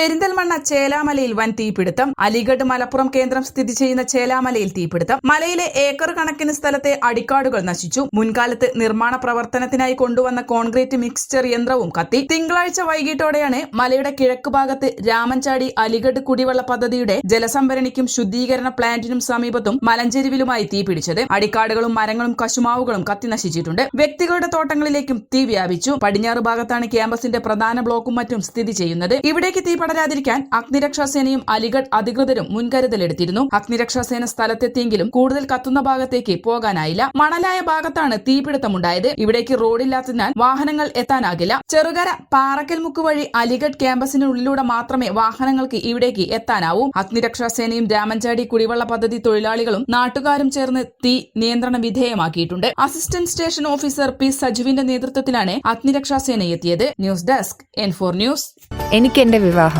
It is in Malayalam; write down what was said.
Perinthalmanna ചേലാമലയിൽ വൻ തീപിടുത്തം. അലിഗഡ് മലപ്പുറം കേന്ദ്രം സ്ഥിതി ചെയ്യുന്ന ചേലാമലയിൽ തീപിടുത്തം. മലയിലെ ഏക്കർ കണക്കിന് സ്ഥലത്തെ അടിക്കാടുകൾ നശിച്ചു. മുൻകാലത്ത് നിർമ്മാണ പ്രവർത്തനത്തിനായി കൊണ്ടുവന്ന കോൺക്രീറ്റ് മിക്സ്ചർ യന്ത്രവും കത്തി. തിങ്കളാഴ്ച വൈകിട്ടോടെയാണ് മലയുടെ കിഴക്ക് ഭാഗത്ത് രാമൻചാടി അലിഗഡ് കുടിവെള്ള പദ്ധതിയുടെ ജലസംഭരണിക്കും ശുദ്ധീകരണ പ്ലാന്റിനും സമീപത്തും മലഞ്ചെരിവിലുമായി തീപിടിച്ചത്. അടിക്കാടുകളും മരങ്ങളും കശുമാവുകളും കത്തി നശിച്ചിട്ടുണ്ട്. വ്യക്തികളുടെ തോട്ടങ്ങളിലേക്കും തീ വ്യാപിച്ചു. പടിഞ്ഞാറ് ഭാഗത്താണ് ക്യാമ്പസിന്റെ പ്രധാന ബ്ലോക്കും മറ്റും സ്ഥിതി ചെയ്യുന്നത്. ഇവിടേക്ക് തീ പടരാതിരിക്കാൻ അഗ്നിരക്ഷാസേനയും അലിഗഡ് അധികൃതരും മുൻകരുതലെടുത്തിരുന്നു. അഗ്നിരക്ഷാസേന സ്ഥലത്തെത്തിയെങ്കിലും കൂടുതൽ കത്തുന്ന ഭാഗത്തേക്ക് പോകാനായില്ല. മണലായ ഭാഗത്താണ് തീപിടുത്തമുണ്ടായത്. ഇവിടേക്ക് റോഡില്ലാത്തതിനാൽ വാഹനങ്ങൾ എത്താനാകില്ല. ചെറുകര പാറക്കൽമുക്ക് വഴി അലിഗഡ് ക്യാമ്പസിനുള്ളിലൂടെ മാത്രമേ വാഹനങ്ങൾക്ക് ഇവിടേക്ക് എത്താനാവൂ. അഗ്നിരക്ഷാസേനയും രാമൻചാടി കുടിവെള്ള പദ്ധതി തൊഴിലാളികളും നാട്ടുകാരും ചേർന്ന് തീ നിയന്ത്രണ വിധേയമാക്കിയിട്ടുണ്ട്. അസിസ്റ്റന്റ് സ്റ്റേഷൻ ഓഫീസർ പി സജുവിന്റെ നേതൃത്വത്തിലാണ് അഗ്നിരക്ഷാസേന എത്തിയത് news desk N four news എനിക്ക് എന്റെ വിവാഹം.